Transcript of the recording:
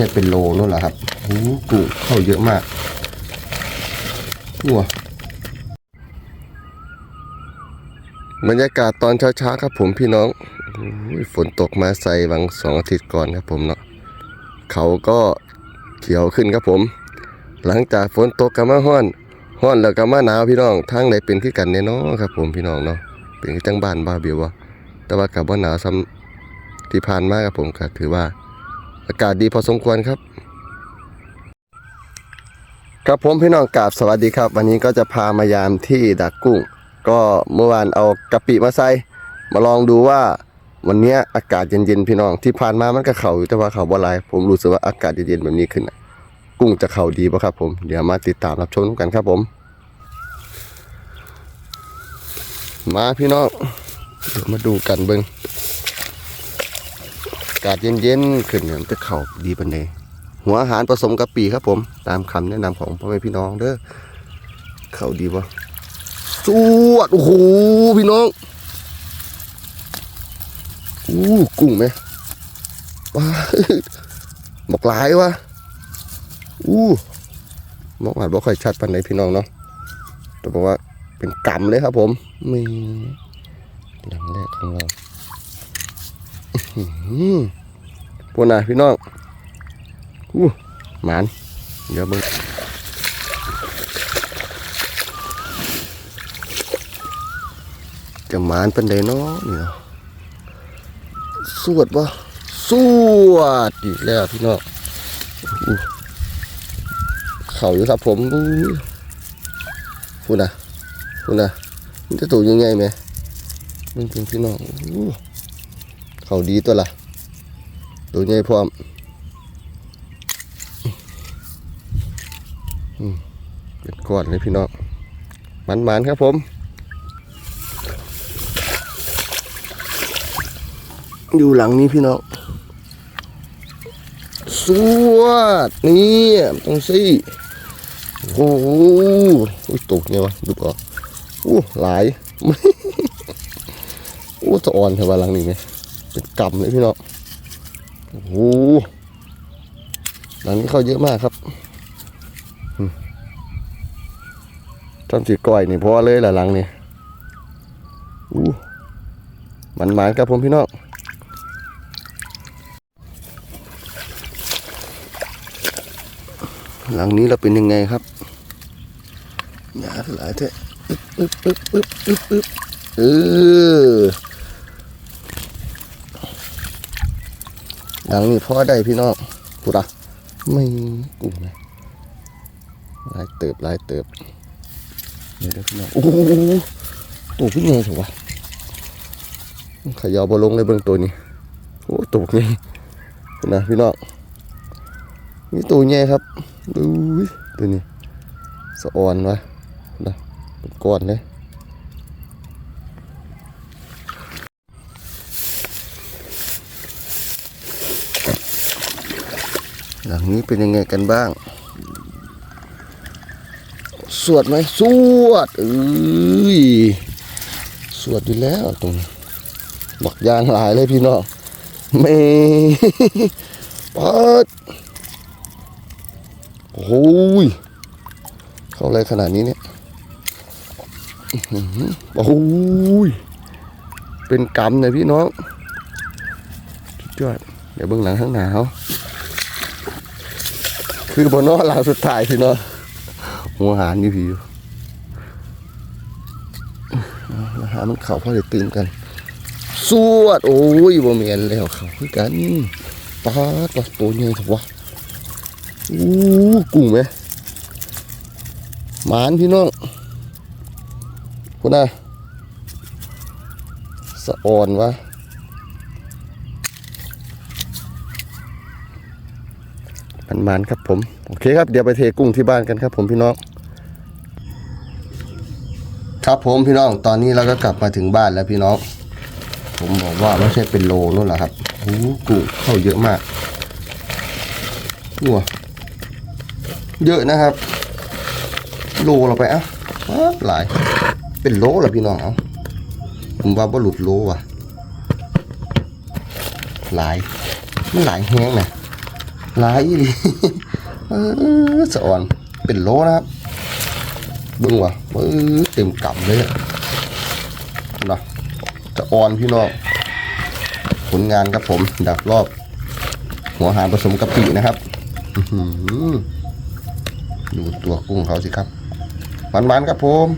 นี่เป็นโลนู่นแหละครับโอ้กุ้งเข้าเยอะมากวัวบรรยากาศตอนเช้าๆครับผมพี่น้องฝนตกมาใส่วังสองอาทิตย์ก่อนครับผมเนาะเขาก็เขียวขึ้นครับผม หลังจากฝนตกก็มาห้อนห้อนแล้วก็มาหนาวพี่น้องทางไหนเป็นคือกันแน่เนอนครับผมพี่น้องเนาะเป็นจังบ้านบ้าเบียววะแต่ว่ากับว่าหนาวซ้ำที่ผ่านมาครับผมก็ถือว่า อากาศดีพอสมควรครับ ครับผมพี่น้องกราบสวัสดีครับ วันนี้ก็จะพามายามที่ดักกุ้ง ก็เมื่อวานเอากะปิมาใส่มาลองดูว่าวันนี้อากาศเย็นๆพี่น้องที่ผ่านมามันก็เข่าอยู่แต่ว่าเข่าบ่ลายผมรู้สึกว่าอากาศเย็นๆแบบนี้ขึ้นกุ้งจะเข่าดีป่ะครับ ผมเดี๋ยวมาติดตามรับชมกันครับผม มาพี่น้องเดี๋ยวมาดูกันเบิงากาศเย็นๆ ขึ้นเนี่ยมันจะเข่าดีปันเดหัวอาหารผสมกะปิครับผม ตามคำแนะนำของพ่อแม่พี่น้องเด้อเข่าดีปะสวดโอ้โหพี่น้องอู้กุ้งไหมว้าบอกหลายวะอู้มองอาจบ่ค่อยชัดปันไหนพี่น้องเนาะแต่บอกว่าเป็นกำเลยครับผมมีหลังแรกของเราอื มพวกน่ะพี่น้องอู้หมานเดี๋ยวเบิ่งจะหมานเป็นไดเนาะนี่เนาะสวดบ่สวดอีกแล้วพี่น้องเข่าอยู่ครับผมพูดนะพูดนะมันจะตัวยังไงไหมเบิ่งถึงพี่น้องเขาดีตัวละ ดูใหญ่พร้อมเป็นก้อนเลยพี่น้องมันมันๆครับผมอยู่หลังนี้พี่น้อง สวดนี่ต้องสิโอ้โหอุ๊ยตกเนี่ยวะดูก่อนอู้หลายอู้สะอ่อนเถอะว่าหลังนี้ไงเป็นกำเลยพี่น้อง โอ้โหหลังนี้เข้าเยอะมากครับอืมทำสีก้อยนี่พอเลยหละหลังนี่อู้มันหมานครับผมพี่น้องหลังนี้เราเป็นยังไงครับหยาหลายเถอะอึ๊บอึ๊บอึ๊บอึ๊บอึ๊บเออ หลังนี้พ่อได้พี่น้องพูดอะไม่กุ้งเลยหลายเติบลายเติบเดี๋ยวเดี๋ยวพี่น้องโอ้โหตัวพี่ไงถูกปะขยาวบอลงเลยเบื้องตัวนี้โอ้ตัวไงพูดนะพี่น้องนี่ตัวไงครับดูตัวนี้สะอ่อนวะนะเป็นก้อนเลย หลังนี้เป็นยังไงกันบ้าง สวดไหมสวดเอ้ยสวดอยู่แล้วตรงนี้บักยางหลายเลยพี่น้องเมเปิดโอ้ยเข้าอะไรขนาดนี้เนี่ยโอ้ยเป็นกำเลยพี่น้องสุดยอดเดี๋ยวเบื้องหลังข้างหนาว คือบนนอหลังสุดท้ายพี่เนาะหัวหารอยู่พี่อยู่หามันเข่าพอเลยตื่นกัน สวด โอ้ยบ่เมียนแล้วเขาคือกันปลาตัวโตใหญ่ถูกวะอู้กุ้งไหมหมานพี่น้องคุณน่ะสะอ่อนวะ มันมันครับผม โอเคครับ เดี๋ยวไปเทกุ้งที่บ้านกันครับ ผมพี่น้อง ครับผมพี่น้อง ตอนนี้เราก็กลับมาถึงบ้านแล้วพี่น้อง ผมบอกว่าไม่ใช่เป็นโลนู่นแหละครับโอ้โหกุ้งเข้าเยอะมากวัวเยอะนะครับ โลเราไปอะว้าวหลาย เป็นโลแล้วพี่น้องเอาผมว่าบ่หลุดโลว่ะ หลายมันหลายแห้งนะ หลายอีหลีเออสะอ่อนเป็นโลนะครับบิ่งว่ะเต็มกำเลยนะสะอ่อนพี่น้องผลงานครับผม ดับรอบ หัวหารผสมกะปินะครับดูตัวกุ้งเขาสิครับหวานๆครับผม